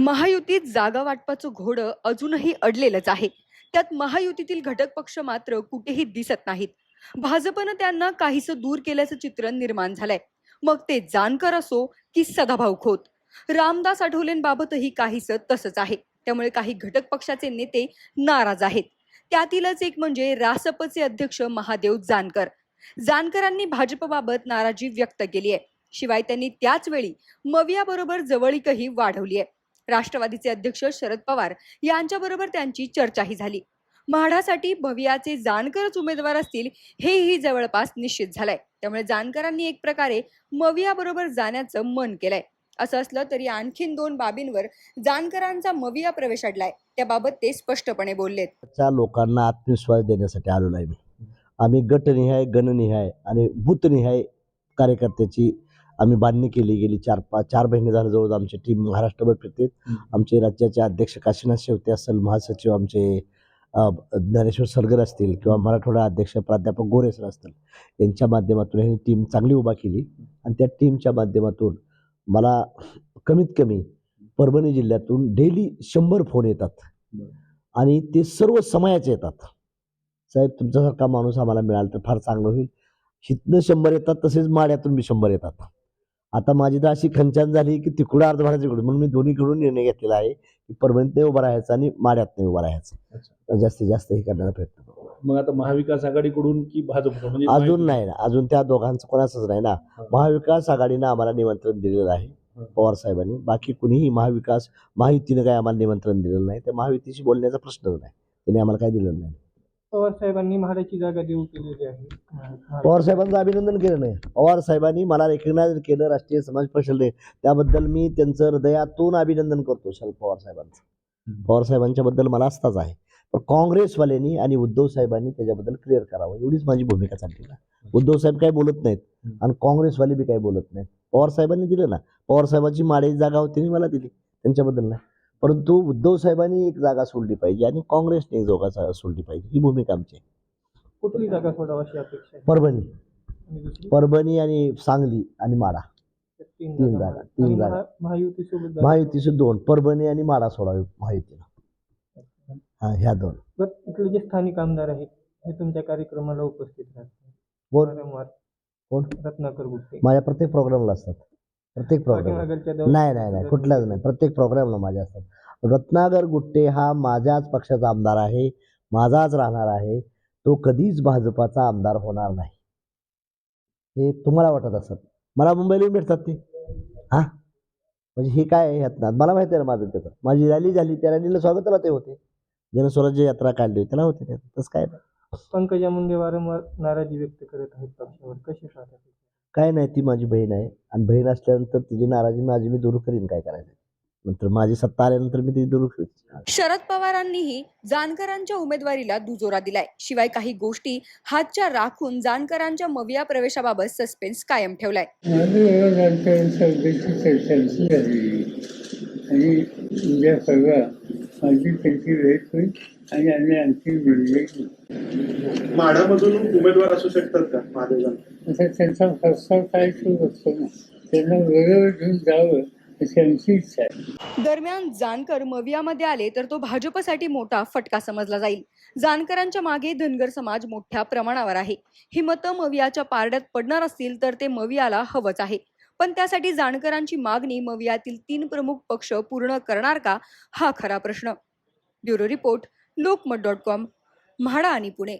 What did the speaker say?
महायुतीत जागा वाटपाचं घोडं अजूनही अडलेलंच आहे. त्यात महायुतीतील घटक पक्ष मात्र कुठेही दिसत नाहीत. भाजपनं त्यांना काहीसं दूर केल्याचं चित्र निर्माण झालंय. मग ते जानकर असो की सदाभाऊ खोत. रामदास आठवलेंबाबतही काहीसं तसंच आहे. त्यामुळे काही घटक पक्षाचे नेते नाराज आहेत. त्यातीलच एक म्हणजे रासपचे अध्यक्ष महादेव जानकर. जानकरांनी भाजपबाबत नाराजी व्यक्त केली आहे शिवाय त्यांनी त्याच वेळी मवियाबरोबर जवळीकही वाढवली आहे राष्ट्रवादीचे अध्यक्ष शरद पवार यांच्याबरोबर त्यांची चर्चाही झाली. म्हाडासाठी भवियाचे जानकरच उमेदवार असतील हेही जवळपास निश्चित झालंय. त्यामुळे जानकरांनी एक प्रकारे मवियाबरोबर जाण्याचं मन केलंय. असं असलं तरी आणखीन दोन बाबींवर जानकरांचा मविया प्रवेश अडलाय त्याबाबत ते स्पष्टपणे बोललेत. लोकांना आत्मविश्वास देण्यासाठी आलो आहे मी आम्ही गटनिहाय गणनिहाय आणि भूतनिहाय कार्यकर्त्याची आम्ही बांधणी केली गेली चार पाच चार महिने झाले जवळ आमची टीम महाराष्ट्रभर फिरते. आमचे राज्याचे अध्यक्ष काशीनाथ शेवते असेल महासचिव आमचे ज्ञानेश्वर सरगर असतील किंवा मराठवाडा अध्यक्ष प्राध्यापक गोरे सर असतील यांच्या माध्यमातून ही टीम चांगली उभा केली. आणि त्या टीमच्या माध्यमातून मला कमीत कमी परभणी जिल्ह्यातून डेली शंभर फोन येतात. आणि ते सर्व समयाचे येतात. साहेब तुमच्यासारखा माणूस आम्हाला मिळाला तर फार चांगलं होईल. हितनं शंभर येतात तसेच माड्यातून मी शंभर येतात. आता माझी तर अशी खंचान झाली की तिकडं अर्ध भरायचं इकडून. म्हणून मी दोन्हीकडून निर्णय घेतलेला आहे की परभणीत नाही उभा राहायचा आणि माड्यात नाही उभा राहायचं. जास्तीत जास्त हे करण्याचा प्रयत्न करू. मग आता महाविकास आघाडीकडून की भाजप म्हणजे अजून नाही ना. अजून त्या दोघांचं कोणाचंच नाही ना. महाविकास आघाडीनं आम्हाला निमंत्रण दिलेलं आहे. पवार साहेबांनी. बाकी कुणीही महाविकास महायुतीनं काय आम्हाला निमंत्रण दिलेलं नाही. त्या महायुतीशी बोलण्याचा प्रश्नच नाही. त्यांनी आम्हाला काय दिलेलं नाही. पवार साहेबांनी म्हाडाची जागा देऊ केलेली आहे. पवार साहेबांचं अभिनंदन केलं नाही. पवार साहेबांनी मला रेकग्नाइज केलं राष्ट्रीय समाज पक्षाने त्याबद्दल मी त्यांचं हृदयातून अभिनंदन करतो शरद पवार साहेबांचं. पवार साहेबांच्या बद्दल मला असताच आहे. पण काँग्रेसवाल्यांनी आणि उद्धव साहेबांनी त्याच्याबद्दल क्लिअर करावं. एवढीच माझी भूमिका चालली ना. उद्धव साहेब काही बोलत नाहीत आणि काँग्रेसवाले बी काही बोलत नाहीत. पवार साहेबांनी दिलं ना. पवार साहेबांची माडे जागा होती मला दिली. त्यांच्याबद्दल नाही. परंतु उद्धव साहेबांनी एक जागा सोडली पाहिजे आणि काँग्रेसने एक जागा सोडली पाहिजे. ही भूमिका आमची आहे. कुठली जागा सोडावी अशी अपेक्षा आहे? परभणी. आणि दुसरी? परभणी आणि सांगली आणि माडा तीन तीन जागा जागा, तीन आणि जागा. महा- महायुतीसोबत जागा. महायुतीचे दोन. परभणी आणि माडा सोडावी महायुतीला. हा ह्या दोन. बरं इथले जे स्थानिक आमदार आहेत हे तुमच्या कार्यक्रमाला उपस्थित राहतात. कोण? वारंवार कोण? रत्नाकर गुप्ते माझ्या प्रत्येक प्रोग्रामला असतात. प्रत्येक प्रोग्राम नाही नाही नाही कुठलाच नाही. प्रत्येक प्रोग्रामला माझ्या असतात. रत्नागर गुट्टे हा माझ्याच पक्षाचा आमदार आहे माझाच राहणार आहे. तो कधीच भाजपाचा आमदार होणार नाही. हे तुम्हाला वाटत असत? मला मुंबईला भेटतात ते. हा? म्हणजे हे काय ना मला माहिती आहे ना माझं त्याचं. माझी रॅली झाली त्या रॅलीला स्वागताला ते होते. जनस्वराज्य यात्रा काढली होती त्याला होते त्यात तसं काय पंकजा मुंडे वारंवार नाराजी व्यक्त करत आहेत पक्षावर. कशी काय नाही ती माझी बहीण आहे. आणि बहीण असल्यानंतर तिची नाराजी माझी मी दूर करीन काय करायचं? नंतर माझी सत्ता आल्यानंतर मी ती दूर करीन. शरद पवारांनीही जानकरांच्या उमेदवारीला दुजोरा दिलाय. शिवाय काही गोष्टी हातच्या राखून जानकरांच्या मविया प्रवेशाबाबत सस्पेन्स कायम ठेवलाय. आणि उद्या परवा माझी त्यांची भेट होईल आणि आम्ही आणखी मिळले माढामधून उमेदवार असू शकतात का महादेवान आता त्यांचा प्रस्ताव काय सुरू असतो ना त्यांना वेळेवर घेऊन जावं दरम्यान जानकर मवियामध्ये आले तर तो भाजपसाठी मोठा फटका समजला जाईल. जानकरांच्या मागे धनगर समाज मोठ्या प्रमाणावर आहे. ही मतं मवियाच्या पारड्यात पडणार असतील तर ते मवियाला हवंच आहे. पण त्यासाठी जाणकरांची मागणी मवियातील तीन प्रमुख पक्ष पूर्ण करणार का हा खरा प्रश्न. Bureau report Lokmat dot com MHADA आणि पुणे.